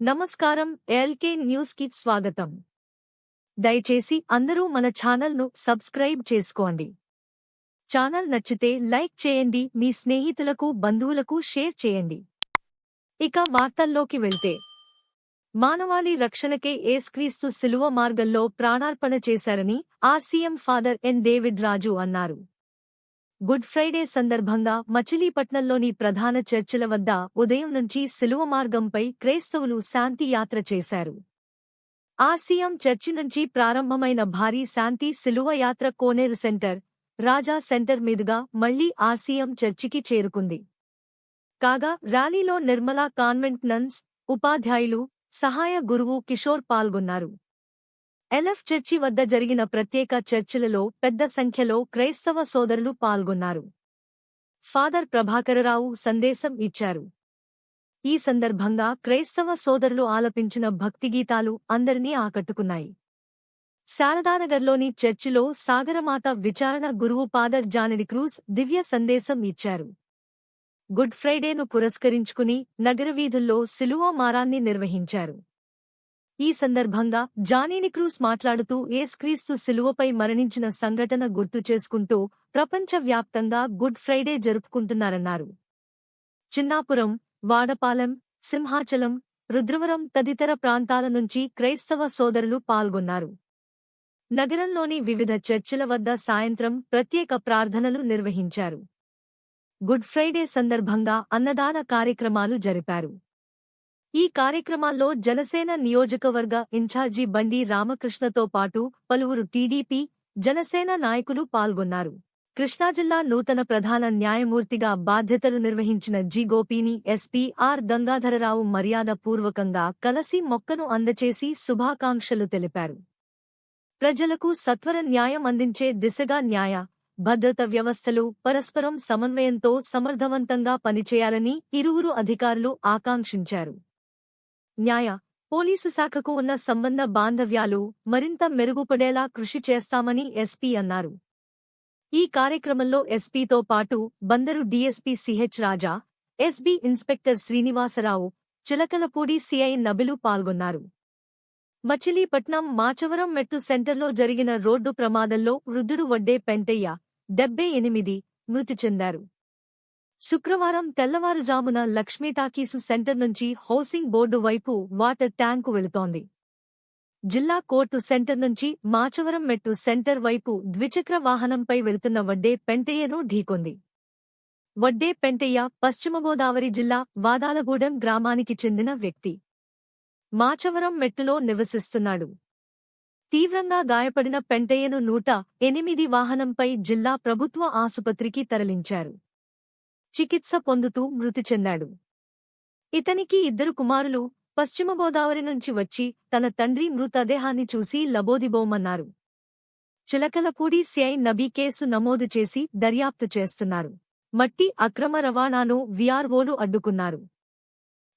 నమస్కారం ఎల్కే న్యూస్కి స్వాగతం. దయచేసి అందరూ మన ఛానల్ను సబ్స్క్రైబ్ చేసుకోండి. ఛానల్ నచ్చితే లైక్ చేయండి మీ స్నేహితులకు బంధువులకు షేర్ చేయండి. ఇక వార్తల్లోకి వెళ్తే. మానవాళి రక్షణకే ఏస్క్రీస్తు శిలువ మార్గంలో ప్రాణార్పణ చేశారని RCM father N. David Raju అన్నారు. గుడ్ ఫ్రైడే సందర్భంగా మచిలీపట్నంలోని ప్రధాన చర్చిల వద్ద ఉదయం నుంచి శిలువ మార్గంపై క్రైస్తవులు శాంతి యాత్ర చేశారు. ఆసియం చర్చి నుంచి ప్రారంభమైన భారీ శాంతి శిలువ యాత్ర కోనేరు సెంటర్ రాజా సెంటర్ మీదుగా మళ్ళీ ఆసియం చర్చికి చేరుకుంది. కాగా ర్యాలీలో నిర్మలా కాన్వెంట్ నన్స్ ఉపాధ్యాయులు సహాయ గురువు కిషోర్ పాల్గొన్నారు. ఎల్ఎఫ్ చర్చి వద్ద జరిగిన ప్రత్యేక చర్చిలలో పెద్ద సంఖ్యలో క్రైస్తవ సోదరులు పాల్గొన్నారు. ఫాదర్ ప్రభాకరరావు సందేశం ఇచ్చారు. ఈ సందర్భంగా క్రైస్తవ సోదరులు ఆలపించిన భక్తిగీతాలు అందరినీ ఆకట్టుకున్నాయి. శారదానగర్లోని చర్చిలో సాగరమాత విచారణ గురువు ఫాదర్ జానడి క్రూస్ దివ్య సందేశం ఇచ్చారు. గుడ్ ఫ్రైడేను పురస్కరించుకుని నగర వీధుల్లో సిలువ మారాన్ని నిర్వహించారు. ఈ సందర్భంగా జానీని క్రూస్ మాట్లాడుతూ ఏస్క్రీస్తు సిలువపై మరణించిన సంఘటన గుర్తు చేసుకుంటూ ప్రపంచవ్యాప్తంగా గుడ్ ఫ్రైడే జరుపుకుంటున్నారన్నారు. చిన్నాపురం వాడపాలెం సింహాచలం రుద్రవరం తదితర ప్రాంతాల నుంచి క్రైస్తవ సోదరులు పాల్గొన్నారు. నగరంలోని వివిధ చర్చిల వద్ద సాయంత్రం ప్రత్యేక ప్రార్థనలు నిర్వహించారు. గుడ్ ఫ్రైడే సందర్భంగా అన్నదాన కార్యక్రమాలు జరిపారు. ఈ కార్యక్రమాల్లో జనసేన నియోజకవర్గ ఇన్ఛార్జి బండి రామకృష్ణతో పాటు పలువురు టీడీపీ జనసేన నాయకులు పాల్గొన్నారు. కృష్ణాజిల్లా నూతన ప్రధాన న్యాయమూర్తిగా బాధ్యతలు నిర్వహించిన జి గోపీని ఎస్పీ ఆర్ గంగాధరరావు మర్యాదపూర్వకంగా కలసి మొక్కను అందచేసి శుభాకాంక్షలు తెలిపారు. ప్రజలకు సత్వర న్యాయం అందించే దిశగా న్యాయ భద్రత వ్యవస్థలు పరస్పరం సమన్వయంతో సమర్థవంతంగా పనిచేయాలని ఇరువురు అధికారులు ఆకాంక్షించారు. న్యాయ పోలీసు శాఖకు ఉన్న సంబంధ బాంధవ్యాలు మరింత మెరుగుపడేలా కృషి చేస్తామని ఎస్పీ అన్నారు. ఈ కార్యక్రమంలో ఎస్పీతో పాటు Bandar DSP CH Raja SB inspector Srinivasa Rao Chilakalapudi CI నబిలు పాల్గొన్నారు. మచిలీపట్నం మాచవరం మెట్టు సెంటర్లో జరిగిన రోడ్డు ప్రమాదంలో వృద్ధుడు వడ్డే పెంటయ్య డెబ్బై ఎనిమిది మృతి చెందారు. శుక్రవారం తెల్లవారుజామున లక్ష్మీ టాకీసు సెంటర్ నుంచి హౌసింగ్ బోర్డు వైపు వాటర్ ట్యాంకు వెళుతోంది. జిల్లా కోర్టు సెంటర్ నుంచి మాచవరం మెట్టు సెంటర్ వైపు ద్విచక్ర వాహనంపై వెళుతున్న వడ్డే పెంటయ్యను ఢీకొంది. వడ్డే పెంటయ్య పశ్చిమగోదావరి జిల్లా వాదాలగూడెం గ్రామానికి చెందిన వ్యక్తి. మాచవరం మెట్టులో నివసిస్తున్నాడు. తీవ్రంగా గాయపడిన పెంటయ్యను నూట ఎనిమిది వాహనంపై జిల్లా ప్రభుత్వ ఆసుపత్రికి తరలించారు. చికిత్స పొందుతూ మృతి చెందాడు. ఇతనికి ఇద్దరు కుమారులు పశ్చిమ గోదావరి నుంచి వచ్చి తన తండ్రి మృతదేహాన్ని చూసి లబోదిబోమన్నారు. చిలకలపూడి సిఐ నబీ కేసు నమోదు చేసి దర్యాప్తు చేస్తున్నారు. మట్టి అక్రమ రవాణాను విఆర్ఓలు అడ్డుకున్నారు.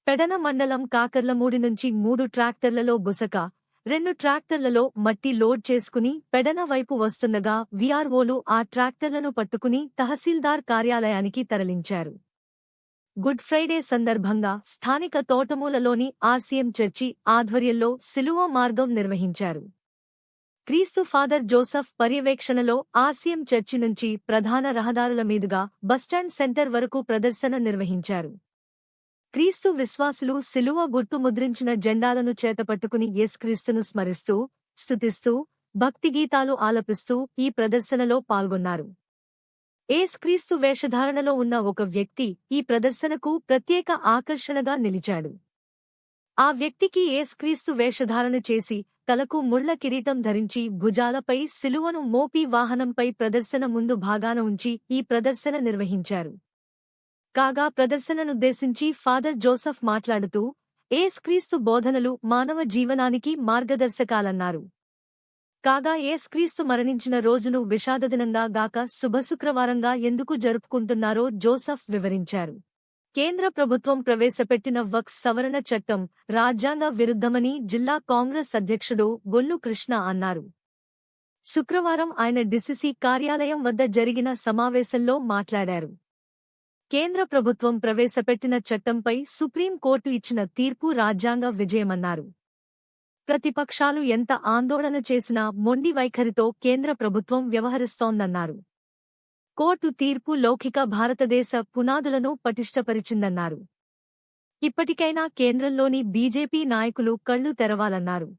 పెడన మండలం కాకర్లమూడి నుంచి మూడు ట్రాక్టర్లలో బుసక రెండు ట్రాక్టర్లలో మట్టి లోడ్ చేసుకుని పెడన వైపు వస్తుండగా విఆర్ఓలు ఆ ట్రాక్టర్లను పట్టుకుని తహసీల్దార్ కార్యాలయానికి తరలించారు. గుడ్ ఫ్రైడే సందర్భంగా స్థానిక తోటమూలలోని ఆర్సీఎం చర్చి ఆధ్వర్యంలో సిలువ మార్గం నిర్వహించారు. క్రీస్తు ఫాదర్ జోసఫ్ పర్యవేక్షణలో ఆర్సీఎం చర్చి నుంచి ప్రధాన రహదారుల మీదుగా బస్టాండ్ సెంటర్ వరకు ప్రదర్శన నిర్వహించారు. క్రీస్తు విశ్వాసులు సిలువ గుర్తు ముద్రించిన జెండాలను చేతపట్టుకుని యేసుక్రీస్తును స్మరిస్తూ స్తుతిస్తూ భక్తిగీతాలు ఆలపిస్తూ ఈ ప్రదర్శనలో పాల్గొన్నారు. ఏస్క్రీస్తు వేషధారణలో ఉన్న ఒక వ్యక్తి ఈ ప్రదర్శనకు ప్రత్యేక ఆకర్షణగా నిలిచాడు. ఆ వ్యక్తికి ఏస్క్రీస్తు వేషధారణ చేసి తలకు ముళ్ళ కిరీటం ధరించి భుజాలపై సిలువను మోపి వాహనంపై ప్రదర్శన ముందు భాగాన ఉంచి ఈ ప్రదర్శన నిర్వహించారు. కాగా ప్రదర్శననుద్దేశించి ఫాదర్ జోసఫ్ మాట్లాడుతూ ఏస్క్రీస్తు బోధనలు మానవ జీవనానికి మార్గదర్శకాలన్నారు. కాగా ఏస్క్రీస్తు మరణించిన రోజును విషాదదినంగా గాక శుభశుక్రవారంగా ఎందుకు జరుపుకుంటున్నారో జోసఫ్ వివరించారు. కేంద్ర ప్రభుత్వం ప్రవేశపెట్టిన వక్స్ సవరణ చట్టం రాజ్యాంగ విరుద్ధమని జిల్లా కాంగ్రెస్ అధ్యక్షుడు బొల్లు కృష్ణ అన్నారు. శుక్రవారం ఆయన డిసిసి కార్యాలయం వద్ద జరిగిన సమావేశంలో మాట్లాడారు. కేంద్ర ప్రభుత్వం ప్రవేశపెట్టిన చట్టంపై సుప్రీంకోర్టు ఇచ్చిన తీర్పు రాజ్యాంగ విజయమన్నారు. ప్రతిపక్షాలు ఎంత ఆందోళన చేసినా మొండి వైఖరితో కేంద్ర ప్రభుత్వం వ్యవహరిస్తోందన్నారు. కోర్టు తీర్పు లౌకిక భారతదేశ పునాదులను పటిష్టపరిచిందన్నారు. ఇప్పటికైనా కేంద్రంలోని బీజేపీ నాయకులు కళ్ళు తెరవాలన్నారు.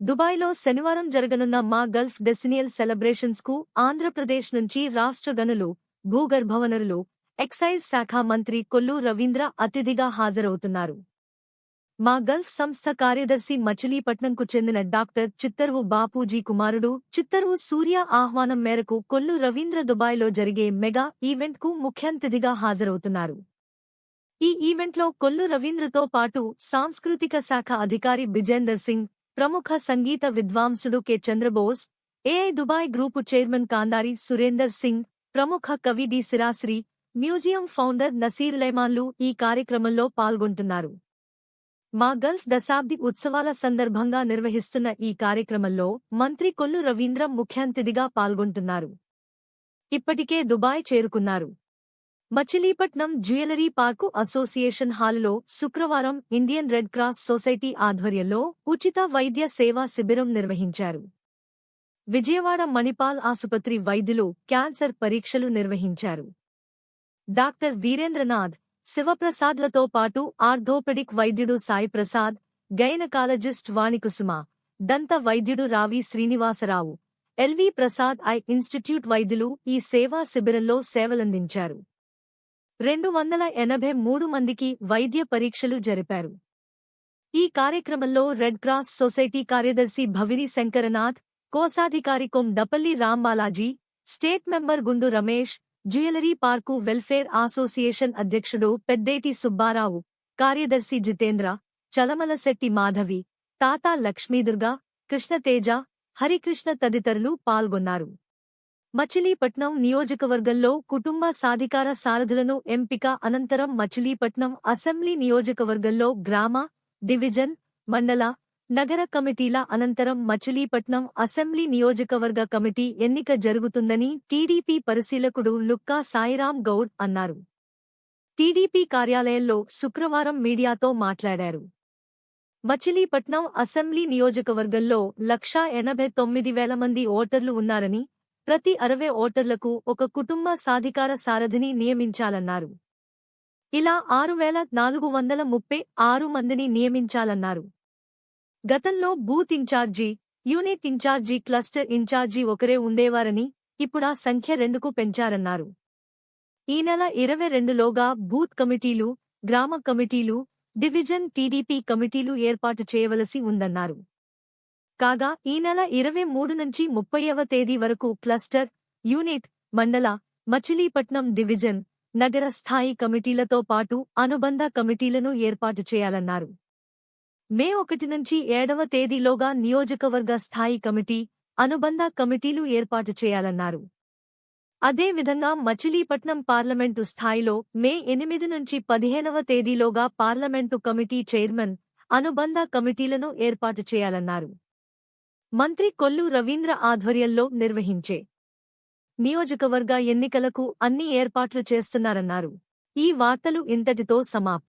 దుబాయ్లో శనివారం జరగనున్న మా గల్ఫ్ డెసినియల్ సెలబ్రేషన్స్కు ఆంధ్రప్రదేశ్ నుంచి రాష్ట్ర గనులు భూగర్భవనరులు ఎక్సైజ్ శాఖ మంత్రి కొల్లు రవీంద్ర అతిథిగా హాజరవుతున్నారు. మా గల్ఫ్ సంస్థ కార్యదర్శి మచిలీపట్నంకు చెందిన డాక్టర్ చిత్తరువు బాపూజీ కుమారుడు చిత్తరువు సూర్య ఆహ్వానం మేరకు కొల్లు రవీంద్ర దుబాయ్లో జరిగే మెగా ఈవెంట్కు ముఖ్యంతిథిగా హాజరవుతున్నారు. ఈ ఈవెంట్లో కొల్లు రవీంద్రతో పాటు సాంస్కృతిక శాఖ అధికారి బిజేందర్ సింగ్ ప్రముఖ సంగీత విద్వాంసుడు K. Chandrabose AI Dubai group chairman Kandhari Surender Singh ప్రముఖ కవి D. Sirasri museum founder Naseer లైమాన్లు ఈ కార్యక్రమంలో పాల్గొంటున్నారు. మా గల్ఫ్ దశాబ్ది ఉత్సవాల సందర్భంగా నిర్వహిస్తున్న ఈ కార్యక్రమంలో మంత్రి కొల్లు రవీంద్ర ముఖ్యాంతిథిగా పాల్గొంటున్నారు. ఇప్పటికే దుబాయ్ చేరుకున్నారు. మచిలీపట్నం జ్యువెలరీ పార్కు అసోసియేషన్ హాలులో శుక్రవారం ఇండియన్ రెడ్ క్రాస్ సొసైటీ ఆధ్వర్యంలో ఉచిత వైద్య సేవా శిబిరం నిర్వహించారు. విజయవాడ మణిపాల్ ఆసుపత్రి వైద్యులు క్యాన్సర్ పరీక్షలు నిర్వహించారు. డాక్టర్ వీరేంద్రనాథ్ శివప్రసాద్లతో పాటు ఆర్థోపెడిక్ వైద్యుడు సాయి ప్రసాద్ గైనకాలజిస్ట్ వాణికుసుమ దంత వైద్యుడు Ravi Srinivasa Rao LV Prasad eye institute వైద్యులు ఈ సేవా శిబిరంలో సేవలందించారు. రెండు వందల ఎనభై మూడు మందికి వైద్య పరీక్షలు జరిపారు. ఈ కార్యక్రమంలో రెడ్ క్రాస్ సొసైటీ కార్యదర్శి భవిరి శంకరనాథ్ కోశాధికారి కొం డపల్లి Rambalaji state member Gundu Ramesh jewellery park welfare association అధ్యక్షుడు పెద్దేటి సుబ్బారావు కార్యదర్శి జితేంద్ర చలమలశెట్టి మాధవి తాత లక్ష్మీదుర్గ కృష్ణతేజ హరికృష్ణ తదితరులు పాల్గొన్నారు. మచిలీపట్నం నియోజకవర్గంలో కుటుంబ సాధికార సారథులను ఎంపిక అనంతరం మచిలీపట్నం అసెంబ్లీ నియోజకవర్గంలో గ్రామ డివిజన్ మండల నగర కమిటీల అనంతరం మచిలీపట్నం అసెంబ్లీ నియోజకవర్గ కమిటీ ఎన్నిక జరుగుతుందని టీడీపీ పరిశీలకుడు లుక్కా సాయిరాం గౌడ్ అన్నారు. టీడీపీ కార్యాలయంలో శుక్రవారం మీడియాతో మాట్లాడారు. మచిలీపట్నం అసెంబ్లీ నియోజకవర్గంలో లక్షా ఎనభై తొమ్మిది వేల మంది ఓటర్లు ఉన్నారని ప్రతి అరవై ఓటర్లకు ఒక కుటుంబ సాధికార సారథిని నియమించాలన్నారు. ఇలా ఆరు వేల నాలుగు వందల ముప్పై ఆరు మందిని నియమించాలన్నారు. గతంలో booth incharge unit incharge cluster incharge ఒకరే ఉండేవారని ఇప్పుడా సంఖ్య రెండుకు పెంచారన్నారు. ఈ నెల ఇరవై రెండులోగా బూత్ కమిటీలు గ్రామ కమిటీలు డివిజన్ టీడీపీ కమిటీలు ఏర్పాటు చేయవలసి ఉందన్నారు. కాగా ఈ నెల ఇరవై మూడు నుంచి ముప్పైవ తేదీ వరకు క్లస్టర్ యూనిట్ మండల మచిలీపట్నం డివిజన్ నగర స్థాయి కమిటీలతో పాటు అనుబంధ కమిటీలను ఏర్పాటు చేయాలన్నారు. మే ఒకటి నుంచి ఏడవ తేదీలోగా నియోజకవర్గ స్థాయి కమిటీ అనుబంధ కమిటీలు ఏర్పాటు చేయాలన్నారు. అదేవిధంగా మచిలీపట్నం పార్లమెంటు స్థాయిలో మే ఎనిమిది నుంచి పదిహేనవ తేదీలోగా పార్లమెంటు కమిటీ చైర్మన్ అనుబంధ కమిటీలను ఏర్పాటు చేయాలన్నారు. మంత్రి కొల్లు రవీంద్ర ఆధ్వర్యంలో నిర్వహించే నియోజకవర్గ ఎన్నికలకు అన్ని ఏర్పాట్లు చేస్తున్నారన్నారు. ఈ వార్తలు ఇంతటితో సమాప్